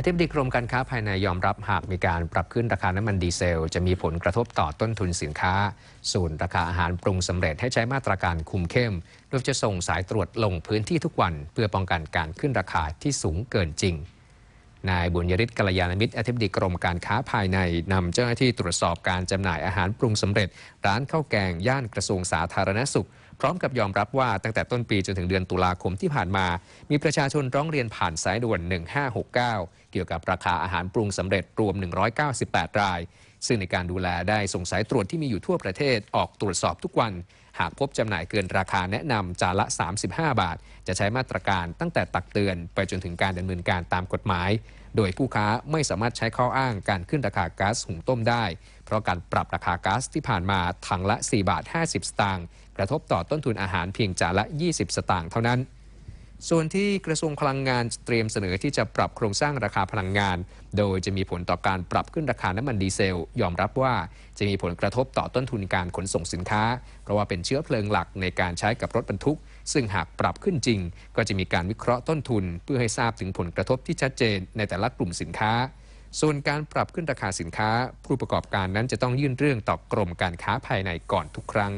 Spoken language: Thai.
อธิบดีกรมการค้าภายในยอมรับหากมีการปรับขึ้นราคาน้ำมันดีเซล จะมีผลกระทบต่อต้นทุนสินค้า ส่วนราคาอาหารปรุงสำเร็จให้ใช้มาตรการคุมเข้ม โดยจะส่งสายตรวจลงพื้นที่ทุกวัน เพื่อป้องกันการขึ้นราคาที่สูงเกินจริง นายบุญยริศกัลยาณมิตรอธิบดีกรมการค้าภายในนำเจ้าหน้าที่ตรวจสอบการจำหน่ายอาหารปรุงสำเร็จ ร้านข้าวแกง ย่านกระทรวงสาธารณสุข พร้อมกับยอมรับว่าตั้งแต่ต้นปีจนถึงเดือนตุลาคมที่ผ่านมา มีประชาชนร้องเรียนผ่านสายด่วน 1569 เกี่ยวกับราคาอาหารปรุงสำเร็จรวม 198 รายซึ่งในการดูแลได้ส่งสายตรวจที่มีอยู่ทั่วประเทศออกตรวจสอบทุกวัน หากพบจำหน่ายเกินราคาแนะนำจานละ 35 บาท จะใช้มาตรการตั้งแต่ตักเตือนไปจนถึงการดำเนินการตามกฎหมาย โดยผู้ค้าไม่สามารถใช้ข้ออ้างการขึ้นราคาก๊าซหุงต้มได้ เพราะการปรับราคาก๊าซที่ผ่านมาถังละ4บาท50 สตางค์กระทบต่อต้นทุนอาหารเพียงจานละ 20 สตางค์เท่านั้น ส่วนที่กระทรวงพลังงานเตรียมเสนอที่จะปรับโครงสร้างราคาพลังงาน โดยจะมีผลต่อการปรับขึ้นราคาน้ำมันดีเซล ยอมรับว่าจะมีผลกระทบต่อต้นทุนการขนส่งสินค้า เพราะว่าเป็นเชื้อเพลิงหลักในการใช้กับรถบรรทุก ซึ่งหากปรับขึ้นจริง ก็จะมีการวิเคราะห์ต้นทุน เพื่อให้ทราบถึงผลกระทบที่ชัดเจนในแต่ละกลุ่มสินค้า ส่วนการปรับขึ้นราคาสินค้า ผู้ประกอบการนั้นจะต้องยื่นเรื่องต่อกรมการค้าภายในก่อนทุกครั้ง